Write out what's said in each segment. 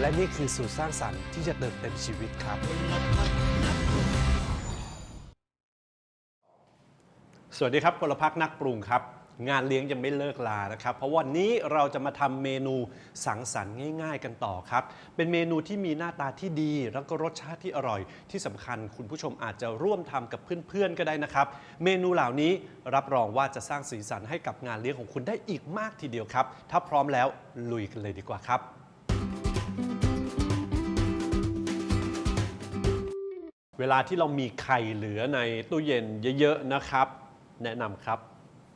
และนี่คือสูตรสร้างสรรค์ที่จะเติมเต็มชีวิตครับ สวัสดีครับพลพักนักปรุงครับ งานเลี้ยงยังไม่เลิกลานะครับ เพราะวันนี้เราจะมาทำเมนูสังสรรค์ง่าย ๆ กันต่อครับ เป็นเมนูที่มีหน้าตาที่ดี แล้วก็รสชาติที่อร่อย ที่สำคัญคุณผู้ชมอาจจะร่วมทำกับเพื่อนๆก็ได้นะครับ เมนูเหล่านี้รับรองว่าจะสร้างสีสันให้กับงานเลี้ยงของคุณได้อีกมากทีเดียวครับ ถ้าพร้อมแล้วลุยกันเลยดีกว่าครับ เวลาที่เรามีไข่เหลือในตู้เย็นเยอะๆนะครับ แนะนำครับ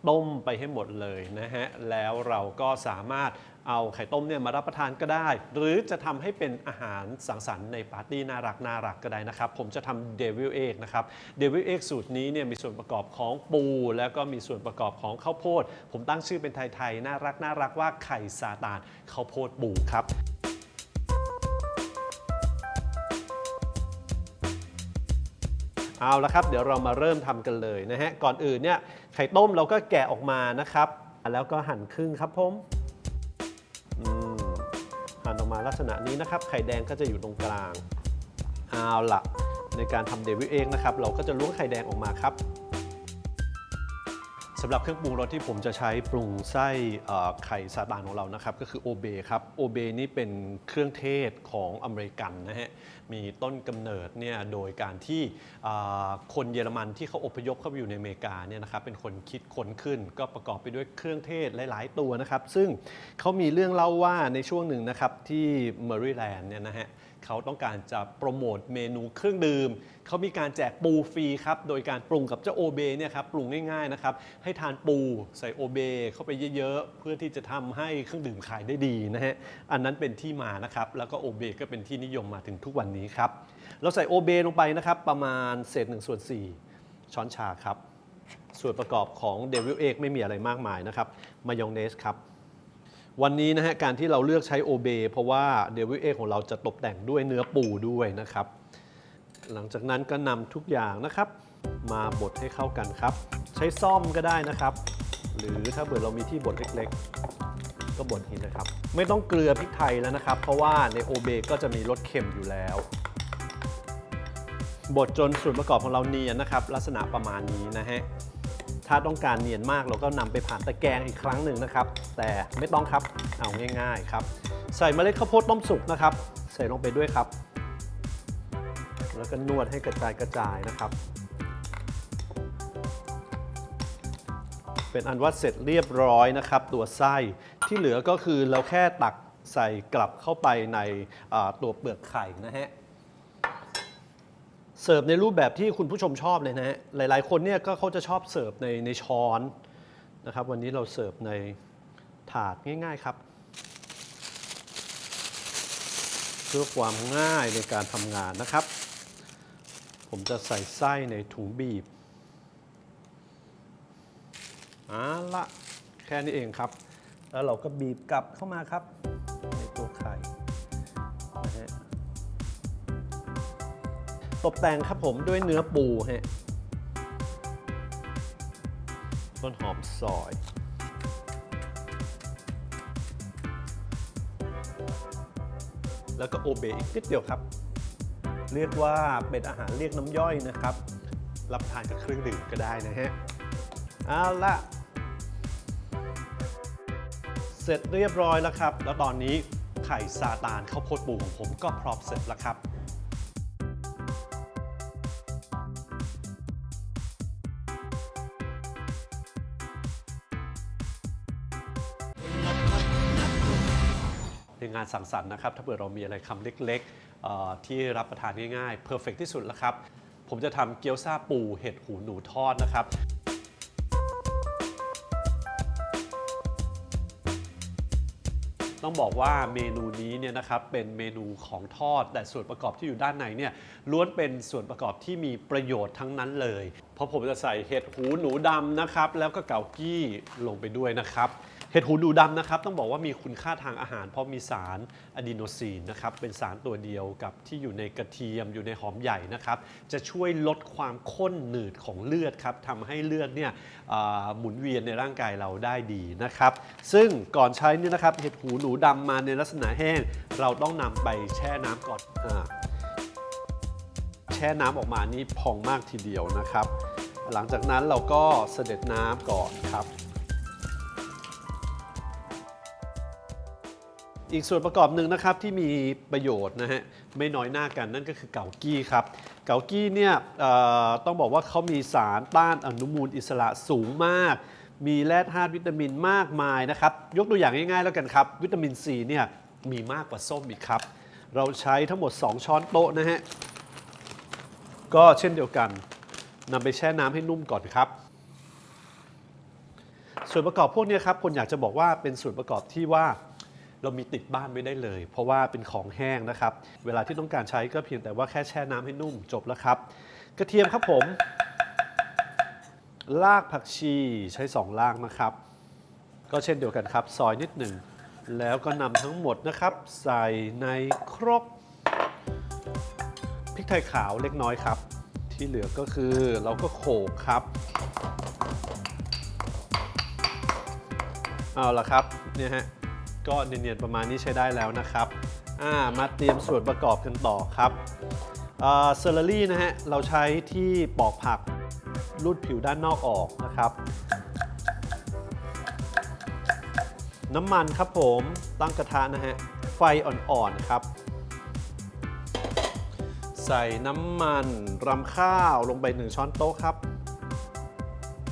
ต้มไปให้หมดเลยนะฮะ แล้วเราก็สามารถเอาไข่ต้มเนี่ยมารับประทานก็ได้ หรือจะทำให้เป็นอาหารสังสรรค์ในปาร์ตี้น่ารักน่ารักก็ได้นะครับ ผมจะทำเดวิลเอกนะครับเดวิลเอกสูตรนี้เนี่ยมีส่วนประกอบของปู แล้วก็มีส่วนประกอบของข้าวโพด ผมตั้งชื่อเป็นไทยๆน่ารักน่ารักว่าไข่ซาตานข้าวโพดปูครับ เอาละครับ เดี๋ยวเรามาเริ่มทำกันเลยนะฮะ ก่อนอื่นเนี่ยไข่ต้มเราก็แกะออกมานะครับ แล้วก็หั่นครึ่งครับผมอืมหั่นออกมาลักษณะนี้นะครับ ไข่แดงก็จะอยู่ตรงกลาง เอาละในการทำเดวิลเองนะครับ เราก็จะล้วงไข่แดงออกมาครับ สำหรับเครื่องปรุงรสที่ผมจะใช้ปรุงไส้ไข่ซาตานของเรานะครับ ก็คือโอเบครับโอเบนี่เป็นเครื่องเทศของอเมริกันนะฮะมีต้นกำเนิดเนี่ยโดยการที่คนเยอรมันที่เขาอพยพเข้าไปอยู่ในอเมริกาเนี่ยนะครับเป็นคนคิดค้นขึ้น ก็ประกอบไปด้วยเครื่องเทศหลาย ๆ ตัวนะครับ ซึ่งเขามีเรื่องเล่าว่าในช่วงหนึ่งนะครับที่เมอริแลนด์เนี่ยนะฮะ เขาต้องการจะโปรโมทเมนูเครื่องดื่ม เขามีการแจกปูฟรีครับ โดยการปรุงกับเจ้าโอเบเนี่ยครับ ปรุงง่ายๆนะครับ ให้ทานปูใส่โอเบเข้าไปเยอะๆ เพื่อที่จะทำให้เครื่องดื่มขายได้ดีนะฮะ อันนั้นเป็นที่มานะครับ แล้วก็โอเบก็เป็นที่นิยมมาถึงทุกวันนี้ครับ เราใส่โอเบลงไปนะครับ ประมาณเศษ1ส่วน4ช้อนชาครับ ส่วนประกอบของเดวิลเอกไม่มีอะไรมากมายนะครับ มายองเนสครับ วันนี้นะฮะการที่เราเลือกใช้โอเบเพราะว่าเดวิลเอของเราจะตกแต่งด้วยเนื้อปูด้วยนะครับ หลังจากนั้นก็นำทุกอย่างนะครับ มาบดให้เข้ากันครับ ใช้ซ่อมก็ได้นะครับ หรือถ้าเกิดเรามีที่บดเล็กๆ ก็บดนี้นะครับ ไม่ต้องเกลือพริกไทยแล้วนะครับ เพราะว่าในโอเบก็จะมีรสเค็มอยู่แล้วบดจนส่วนประกอบของเราเนียนนะครับ ลักษณะประมาณนี้นะฮะ ถ้าต้องการเนียนมากเราก็นำไปผ่านตะแกรงอีกครั้งหนึ่งนะครับ แต่ไม่ต้องครับเอาง่าย ๆครับ ใส่เมล็ดข้าวโพดต้มสุกนะครับ ใส่ลงไปด้วยครับ แล้วก็นวดให้กระจายกระจายนะครับ เป็นอันว่าเสร็จเรียบร้อยนะครับ ตัวไส้ที่เหลือก็คือเราแค่ตักใส่กลับเข้าไปในตัวเปลือกไข่นะฮะ เสิร์ฟในรูปแบบที่คุณผู้ชมชอบเลยนะฮะหลาย ๆ คนเนี่ยก็เขาจะชอบเสิร์ฟในในช้อนนะครับวันนี้เราเสิร์ฟในถาดง่าย ๆ ครับเพื่อความง่ายในการทำงานนะครับ ผมจะใส่ไส้ในถุงบีบเอาละแค่นี้เองครับ แล้วเราก็บีบกลับเข้ามาครับ ในตัวไข่นะฮะ ตกแต่งครับผมด้วยเนื้อปูฮะต้นหอมซอย แล้วก็โอเบอีกนิดเดียวครับ เรียกว่าเป็นอาหารเรียกน้ำย่อยนะครับ รับประทานกับเครื่องดื่มก็ได้นะฮะเอาละเสร็จเรียบร้อยแล้วครับ แล้วตอนนี้ไข่ซาตานข้าวโพดปูของผมก็พร้อมเสร็จแล้วครับ งานสังสรรค์นะครับ ถ้าเกิดเรามีอะไรคำเล็กๆที่รับประทานง่ายๆเพอร์เฟกที่สุดแล้วครับ ผมจะทำเกี๊ยวซาปูเห็ดหูหนูทอดนะครับต้องบอกว่าเมนูนี้เนี่ยนะครับเป็นเมนูของทอด แต่ส่วนประกอบที่อยู่ด้านในเนี่ยล้วนเป็นส่วนประกอบที่มีประโยชน์ทั้งนั้นเลย เพราะผมจะใส่เห็ดหูหนูดำนะครับ แล้วก็เกากี้ลงไปด้วยนะครับ เห็ดหูหนูดำนะครับต้องบอกว่ามีคุณค่าทางอาหาร เพราะมีสารอะดีโนซีนนะครับเป็นสารตัวเดียวกับที่อยู่ในกระเทียมอยู่ในหอมใหญ่นะครับจะช่วยลดความข้นหนืดของเลือดครับทำให้เลือดเนี่ยหมุนเวียนในร่างกายเราได้ดีนะครับ ซึ่งก่อนใช้เนี่ยนะครับเห็ดหูหนูดำมาในลักษณะแห้ง เราต้องนำไปแช่น้ำก่อนอแช่น้ำออกมานี่พองมากทีเดียวนะครับ หลังจากนั้นเราก็เสด็จน้ำก่อนครับ อีกส่วนประกอบหนึ่งนะครับที่มีประโยชน์นะฮะไม่น้อยหน้ากันนั่นก็คือเกากี้ครับ เกากี้เนี่ยต้องบอกว่าเขามีสารต้านอนุมูลอิสระสูงมาก มีแร่ธาตุวิตามินมากมายนะครับ ยกตัวอย่างง่ายๆแล้วกันครับ วิตามินซีเนี่ยมีมากกว่าส้มอีกครับ เราใช้ทั้งหมด 2 ช้อนโต๊ะนะฮะก็เช่นเดียวกันนำไปแช่น้ำให้นุ่มก่อนครับส่วนประกอบพวกนี้ครับคนอยากจะบอกว่าเป็นส่วนประกอบที่ว่า เรามีติดบ้านไม่ได้เลย เพราะว่าเป็นของแห้งนะครับ เวลาที่ต้องการใช้ก็เพียงแต่ว่าแค่แช่น้ำให้นุ่มจบแล้วครับ กระเทียมครับผมรากผักชีใช้ 2 รากนะครับ ก็เช่นเดียวกันครับ ซอยนิดหนึ่ง แล้วก็นำทั้งหมดนะครับ ใส่ในครกพริกไทยขาวเล็กน้อยครับ ที่เหลือก็คือเราก็โขลกครับ เอาละครับเนี่ยฮะ ก็เนียนๆประมาณนี้ใช้ได้แล้วนะครับมาเตรียมส่วนประกอบกันต่อครับเซอร์รี่นะฮะเราใช้ที่ปอกผักรูดผิวด้านนอกออกนะครับ น้ำมันครับผมตั้งกระทะนะฮะไฟอ่อนๆครับ ใส่น้ำมันรำข้าวลงไป1ช้อนโต๊ะครับ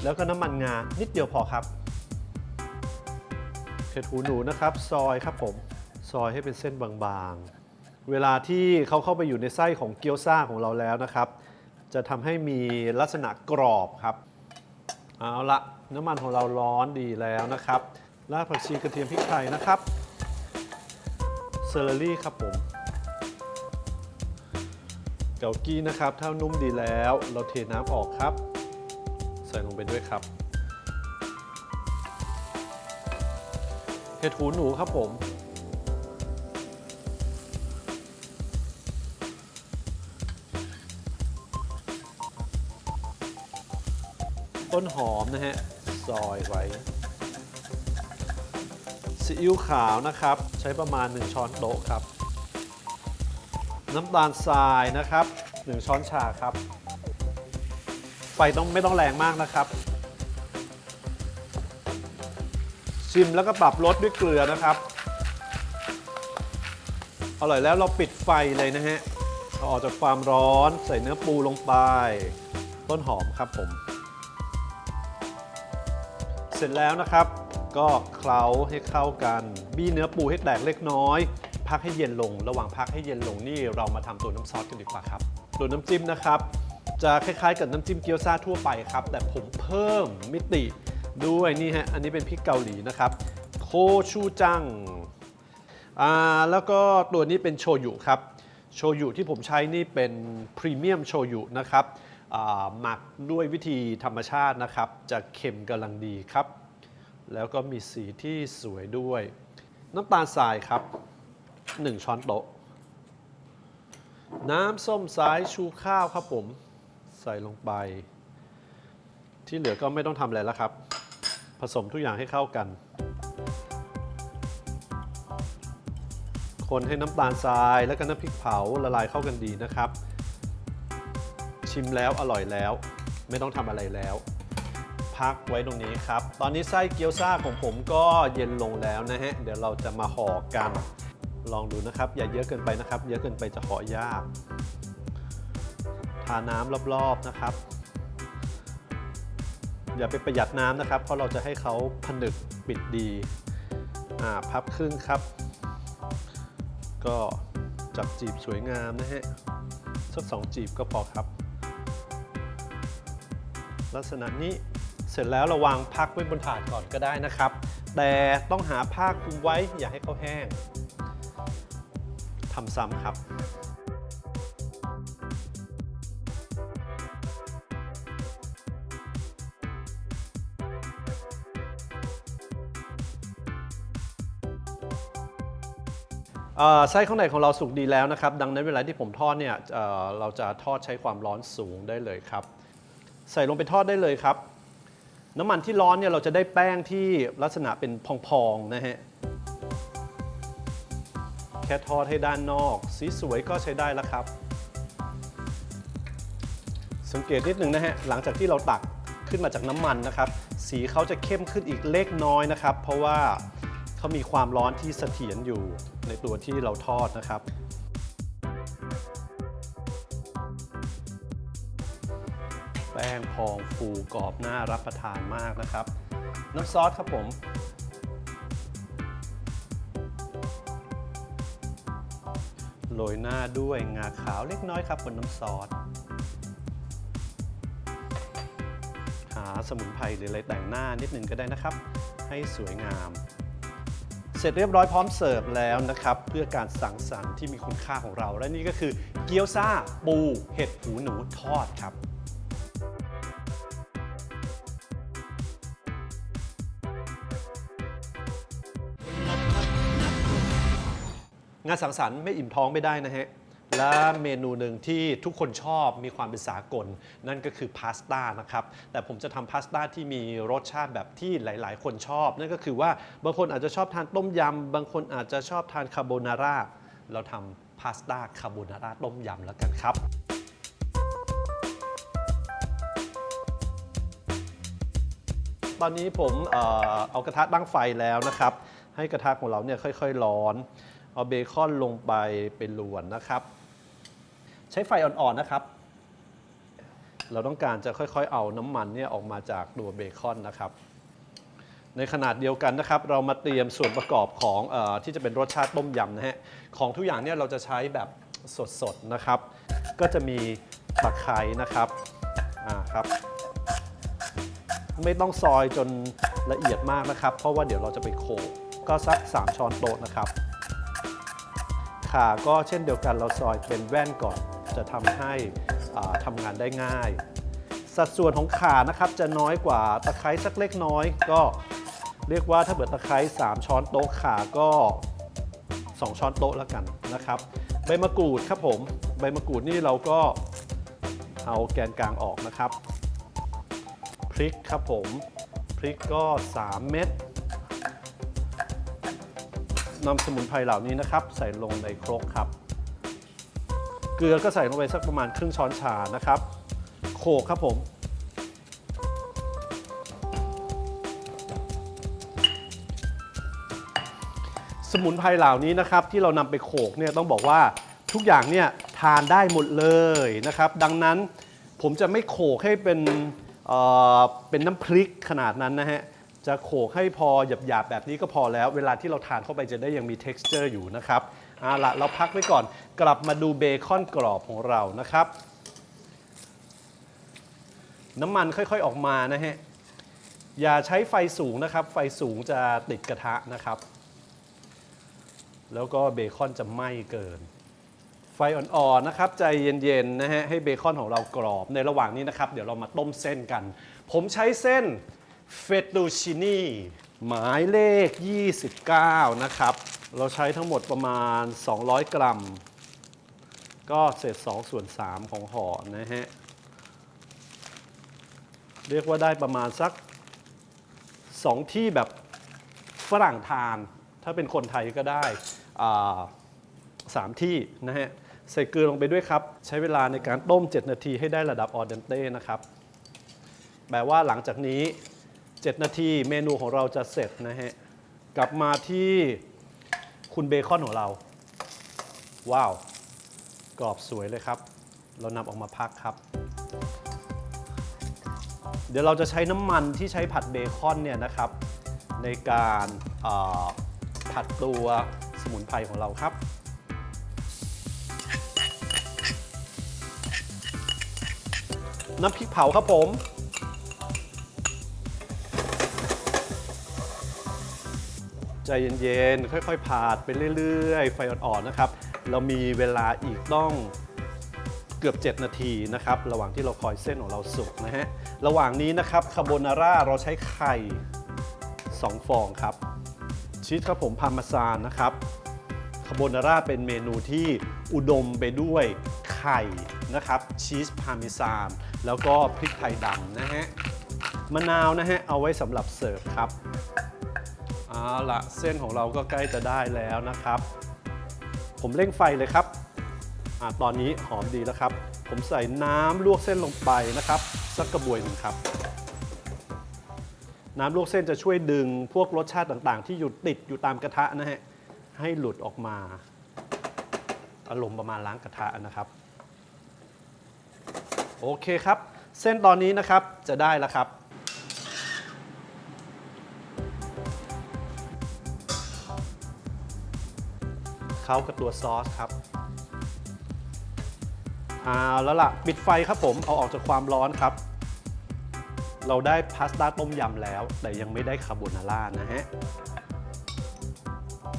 แล้วก็น้ำมันงานิดเดียวพอครับ เห็ดหูหนูนะครับ ซอยครับผมซอยให้เป็นเส้นบางๆ เวลาที่เขาเข้าไปอยู่ในไส้ของเกี๊ยวซ่าของเราแล้วนะครับ จะทำให้มีลักษณะกรอบครับ เอาละน้ำมันของเราร้อนดีแล้วนะครับรากผักชีกระเทียมพริกไทยนะครับเซอร์รี่ครับผมเกากี้นะครับ ถ้านุ่มดีแล้ว เราเทน้ำออกครับ ใส่ลงไปด้วยครับ เห็ดหูหนูครับผม ต้นหอมนะฮะซอยไว้ซีอิ๊วขาวนะครับ ใช้ประมาณ 1 ช้อนโต๊ะครับ น้ำตาลทรายนะครับ 1 ช้อนชาครับ ไฟต้องไม่ต้องแรงมากนะครับ ชิมแล้วก็ปรับรสด้วยเกลือนะครับ อร่อยแล้วเราปิดไฟเลยนะฮะออกจากความร้อนใส่เนื้อปูลงไป ต้นหอมครับผม เสร็จแล้วนะครับ ก็เคล้าให้เข้ากันบี้เนื้อปูให้แตกเล็กน้อยพักให้เย็นลง ระหว่างพักให้เย็นลงนี่เรามาทำตัวน้ำซอสกันดีกว่าครับตัวน้ำจิ้มนะครับ จะคล้ายๆกับน้ำจิ้มเกี๊ยวซ่าทั่วไปครับ แต่ผมเพิ่มมิติ ด้วยนี่ฮะ อันนี้เป็นพริกเกาหลีนะครับ โคชูจัง อ่า แล้วก็ตัวนี้เป็นโชยุครับ โชยุที่ผมใช้นี่เป็นพรีเมียมโชยุนะครับหมักด้วยวิธีธรรมชาตินะครับ จะเค็มกำลังดีครับ แล้วก็มีสีที่สวยด้วย น้ำตาลทรายครับ 1 ช้อนโต๊ะ น้ำส้มสายชูข้าวครับผม ใส่ลงไป ที่เหลือก็ไม่ต้องทำอะไรแล้วครับ ผสมทุกอย่างให้เข้ากัน คนให้น้ำตาลทรายแล้วก็น้ำพริกเผาละลายเข้ากันดีนะครับ ชิมแล้วอร่อยแล้ว ไม่ต้องทำอะไรแล้ว พักไว้ตรงนี้ครับ ตอนนี้ไส้เกี๊ยวซ่าของผมก็เย็นลงแล้วนะฮะ เดี๋ยวเราจะมาห่อกัน ลองดูนะครับ อย่าเยอะเกินไปนะครับ เยอะเกินไปจะห่อยาก ทาน้ำรอบๆนะครับ อย่าไปประหยัดน้ำนะครับ เพราะเราจะให้เขาผนึกปิดดีพับครึ่งครับ ก็จับจีบสวยงามนะฮะสักสองจีบก็พอครับ ลักษณะนี้เสร็จแล้วเราวางพักไว้บนถาดก่อนก็ได้นะครับ แต่ต้องหาผ้าคลุมไว้อย่าให้เขาแห้งทำซ้ำครับ ไส้ข้างในของเราสุกดีแล้วนะครับ ดังนั้นเวลาที่ผมทอดเนี่ยเเราจะทอดใช้ความร้อนสูงได้เลยครับ ใส่ลงไปทอดได้เลยครับ น้ำมันที่ร้อนเนี่ยเราจะได้แป้งที่ลักษณะเป็นพองๆนะฮะแค่ทอดให้ด้านนอก สีสวยก็ใช้ได้แล้วครับ สังเกตนิดนึงนะฮะหลังจากที่เราตักขึ้นมาจากน้ำมันนะครับ สีเขาจะเข้มขึ้นอีกเล็กน้อยนะครับ เพราะว่าเขามีความร้อนที่เสถียรอยู่ ในตัวที่เราทอดนะครับ แป้งพองฟูกรอบน่ารับประทานมากนะครับ น้ำซอสครับผมโรยหน้าด้วยงาขาวเล็กน้อยครับบนน้ำซอส หาสมุนไพรหรืออะไรแต่งหน้านิดหนึ่งก็ได้นะครับ ให้สวยงาม เสร็จเรียบร้อยพร้อมเสิร์ฟแล้วนะครับ เพื่อการสังสรรค์ที่มีคุณค่าของเรา และนี่ก็คือเกี๊ยวซ่าปูเห็ดหูหนูทอดครับงานสังสรรค์ไม่อิ่มท้องไม่ได้นะฮะ และเมนูหนึ่งที่ทุกคนชอบมีความเป็นสากล นั่นก็คือพาสต้านะครับ แต่ผมจะทำพาสต้าที่มีรสชาติแบบที่หลาย ๆ คนชอบ นั่นก็คือว่าบางคนอาจจะชอบทานต้มยำ บางคนอาจจะชอบทานคาโบนาร่า เราทำพาสต้าคาโบนาร่าต้มยำแล้วกันครับตอนนี้ผมเออเอากระทะตั้งไฟแล้วนะครับ ให้กระทะของเราเนี่ยค่อย ๆ ร้อน เอาเบคอนลงไปเป็นลวนนะครับ ใช้ไฟอ่อนๆนะครับ เราต้องการจะค่อยๆ เอาน้ำมันเนี่ยออกมาจากตัวเบคอนนะครับ ในขนาดเดียวกันนะครับ เรามาเตรียมส่วนประกอบของอที่จะเป็นรสชาติต้มยำนะฮะของทุกอย่างเนี่ยเราจะใช้แบบสดๆนะครับ ก็จะมีตะไคร้นะครับอ่าครับ ไม่ต้องซอยจนละเอียดมากนะครับ เพราะว่าเดี๋ยวเราจะไปโขกก็สัก 3 ช้อนโต๊ะนะครับ ขาก็เช่นเดียวกันเราซอยเป็นแว่นก่อน จะทำให้อ่าทำงานได้ง่าย สัดส่วนของขานะครับจะน้อยกว่าตะไคร้สักเล็กน้อย ก็เรียกว่าถ้าเบิดตะไคร้3ช้อนโต๊ะขาก็ 2 ช้อนโต๊ะแล้วกันนะครับ ใบมะกรูดครับผมใบมะกรูดนี่เราก็เอาแกนกลางออกนะครับ พริกครับผม พริกก็ 3 เม็ดนำสมุนไพรเหล่านี้นะครับ ใส่ลงในครกครับ เกลือก็ใส่ลงไปสักประมาณครึ่งช้อนชานะครับ โขกครับผมสมุนไพรเหล่านี้นะครับที่เรานำไปโขกเนี่ยต้องบอกว่าทุกอย่างเนี่ยทานได้หมดเลยนะครับ ดังนั้นผมจะไม่โขกให้เป็นเอ่อเป็นน้ำพริกขนาดนั้นนะฮะจะโขกให้พอหยาบๆแบบนี้ก็พอแล้ว เวลาที่เราทานเข้าไปจะได้ยังมี texture อยู่นะครับ เอาละเราพักไว้ก่อนกลับมาดูเบคอนกรอบของเรานะครับ น้ำมันค่อยๆออกมานะฮะ อย่าใช้ไฟสูงนะครับ ไฟสูงจะติดกระทะนะครับ แล้วก็เบคอนจะไหม้เกิน ไฟอ่อนๆนะครับ ใจเย็นๆนะฮะให้เบคอนของเรากรอบในระหว่างนี้นะครับ เดี๋ยวเรามาต้มเส้นกัน ผมใช้เส้นเฟตตูชินีหมายเลข 29 นะครับ เราใช้ทั้งหมดประมาณ 200 กรัม ก็เศษ2ส่วน 3 ของห่อนะฮะ เรียกว่าได้ประมาณสัก 2 ที่แบบฝรั่งทาน ถ้าเป็นคนไทยก็ได้สามที่นะฮะ ใส่เกลือลงไปด้วยครับ ใช้เวลาในการต้ม 7 นาทีให้ได้ระดับออเดนเต้นะครับ แปลว่าหลังจากนี้ 7 นาทีเมนูของเราจะเสร็จนะฮะ กลับมาที่ คุณเบคอนของเรา ว้าว กรอบสวยเลยครับ เรานำออกมาพักครับ เดี๋ยวเราจะใช้น้ำมันที่ใช้ผัดเบคอนเนี่ยนะครับ ในการผัดตัวสมุนไพรของเราครับน้ำพริกเผาครับผม ใจเย็นๆ ค่อยๆ ผาดไปเรื่อยๆ ไฟอ่อนๆ นะครับ เรามีเวลาอีกต้องเกือบ 7 นาทีนะครับ ระหว่างที่เราคอยเส้นของเราสุกนะฮะ ระหว่างนี้นะครับคาโบนาร่าเราใช้ไข่ 2 ฟองครับ ชีสครับผมพาร์มาซานนะครับขาโบนาร่าเป็นเมนูที่อุดมไปด้วยไข่นะครับ ชีสพาร์เมซาน แล้วก็พริกไทยดำนะฮะ มะนาวนะฮะ เอาไว้สำหรับเสิร์ฟครับ ละเส้นของเราก็ใกล้จะได้แล้วนะครับ ผมเร่งไฟเลยครับอตอนนี้หอมดีแล้วครับ ผมใส่น้ำลวกเส้นลงไปนะครับ สักกระบวยหนึ่งครับ น้ำลวกเส้นจะช่วยดึงพวกรสชาติต่างๆ ที่อยู่ติดอยู่ตามกระทะนะฮะให้หลุดออกมา อารมณ์ประมาณล้างกระทะนะครับ โอเคครับ เส้นตอนนี้นะครับจะได้แล้วครับ เข้ากับตัวซอสครับเอาแล้วล่ะ ปิดไฟครับผมเอาออกจากความร้อนครับ เราได้พาสต้าต้มยำแล้ว แต่ยังไม่ได้คาโบนาร่านะฮะ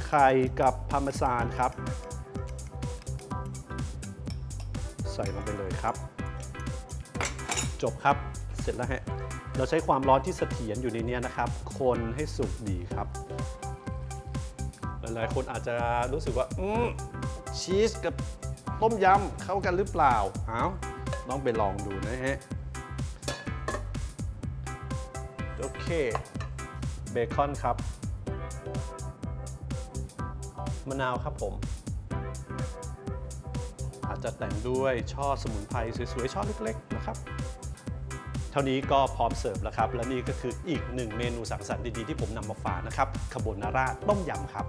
ไข่กับพาร์เมซานครับ ใส่ลงไปเลยครับ จบครับเสร็จแล้วฮะเราใช้ความร้อนที่เสถียรอยู่ในเนี้ยนะครับ คนให้สุกดีครับ หลายๆคนอาจจะรู้สึกว่าอืมชีสกับต้มยำเข้ากันหรือเปล่าอ้าวต้องไปลองดูนะฮะ โอเค เบคอนครับ มะนาวครับผม อาจจะแต่งด้วยช่อสมุนไพรสวยๆ ช่อเล็กๆ นะครับเท่านี้ก็พร้อมเสิร์ฟแล้วครับ และนี่ก็คืออีกหนึ่งเมนูสังสรรค์ดี ๆ ที่ผมนำมาฝากนะครับคาโบนาร่าต้มยำครับ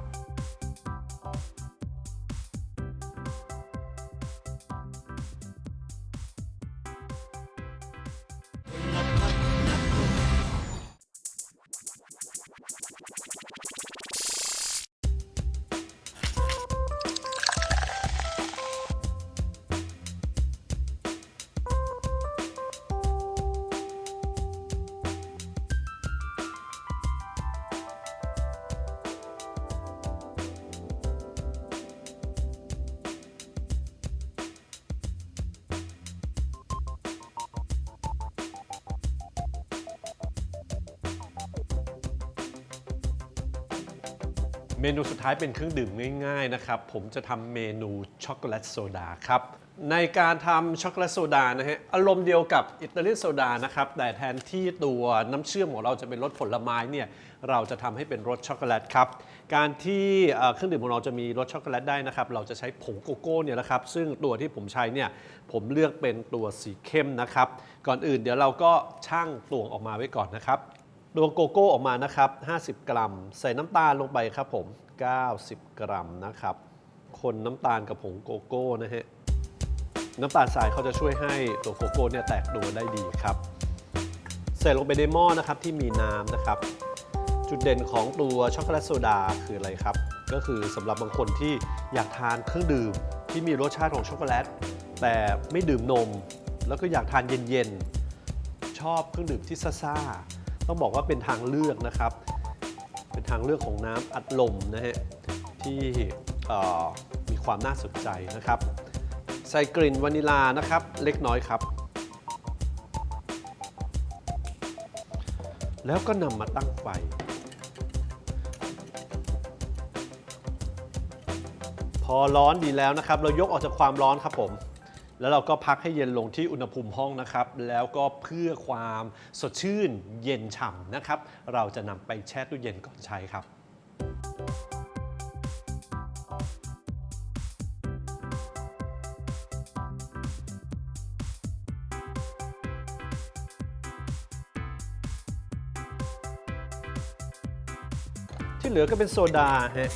เมนูสุดท้ายเป็นเครื่องดื่มง่ายๆนะครับ ผมจะทำเมนูช็อกโกแลตโซดาครับ ในการทำช็อกโกแลตโซดานะฮะอารมณ์เดียวกับอิตาเลียนโซดานะครับ แต่แทนที่ตัวน้ำเชื่อมของเราจะเป็นรสผลไม้เนี่ยเราจะทำให้เป็นรสช็อกโกแลตครับ การที่เครื่องดื่มของเราจะมีรสช็อกโกแลตได้นะครับ เราจะใช้ผงโกโก้เนี่ยนะครับ ซึ่งตัวที่ผมใช้เนี่ยผมเลือกเป็นตัวสีเข้มนะครับ ก่อนอื่นเดี๋ยวเราก็ชั่งตวงออกมาไว้ก่อนนะครับ ดวงโกโก้ออกมานะครับ 50 กรัม ใส่น้ำตาลลงไปครับผม 90 กรัมนะครับ คนน้ำตาลกับผงโกโก้นะฮะ น้ำตาลทรายเขาจะช่วยให้ตัวโกโก้เนี่ยแตกตัวได้ดีครับ ใส่ลงไปในหม้อนะครับที่มีน้ำนะครับ จุดเด่นของตัวช็อกโกแลตโซดาคืออะไรครับ ก็คือสำหรับบางคนที่อยากทานเครื่องดื่มที่มีรสชาติของช็อกโกแลต แต่ไม่ดื่มนม แล้วก็อยากทานเย็นๆ ชอบเครื่องดื่มที่ซ่าๆ ต้องบอกว่าเป็นทางเลือกนะครับ เป็นทางเลือกของน้ำอัดลมนะฮะที่มีความน่าสนใจนะครับ ใส่กลิ่นวานิลานะครับ เล็กน้อยครับ แล้วก็นำมาตั้งไฟพอร้อนดีแล้วนะครับ เรายกออกจากความร้อนครับผม แล้วเราก็พักให้เย็นลงที่อุณหภูมิห้องนะครับ แล้วก็เพื่อความสดชื่นเย็นฉ่ำนะครับ เราจะนำไปแช่ตู้เย็นก่อนใช้ครับที่เหลือก็เป็นโซดาฮะ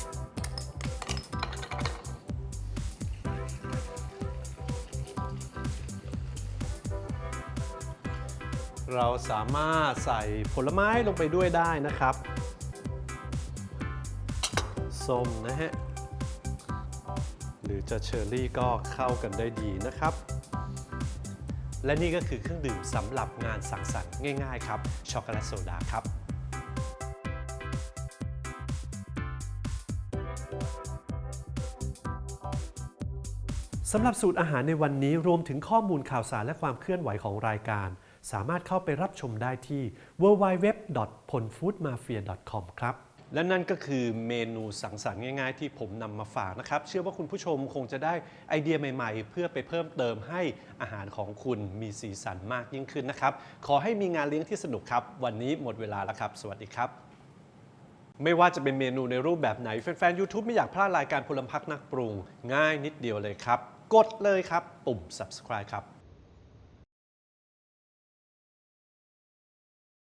เราสามารถใส่ผลไม้ลงไปด้วยได้นะครับส้มนะฮะ หรือจะเชอร์รี่ก็เข้ากันได้ดีนะครับ และนี่ก็คือเครื่องดื่มสำหรับงานสังสรรค์ง่ายๆครับช็อกโกแลตโซดาครับสำหรับสูตรอาหารในวันนี้รวมถึงข้อมูลข่าวสารและความเคลื่อนไหวของรายการ สามารถเข้าไปรับชมได้ที่ www.ponfoodmafia.com ครับและนั่นก็คือเมนูสังสรรค์ง่ายๆ ที่ผมนำมาฝากนะครับ เชื่อว่าคุณผู้ชมคงจะได้ไอเดียใหม่ๆ เพื่อไปเพิ่มเติมให้อาหารของคุณมีสีสันมากยิ่งขึ้นนะครับ ขอให้มีงานเลี้ยงที่สนุกครับ วันนี้หมดเวลาแล้วครับ สวัสดีครับ ไม่ว่าจะเป็นเมนูในรูปแบบไหนแฟนๆ YouTube ไม่อยากพลาดรายการพลพักนักปรุง ง่ายนิดเดียวเลยครับ กดเลยครับ ปุ่ม subscribe ครับ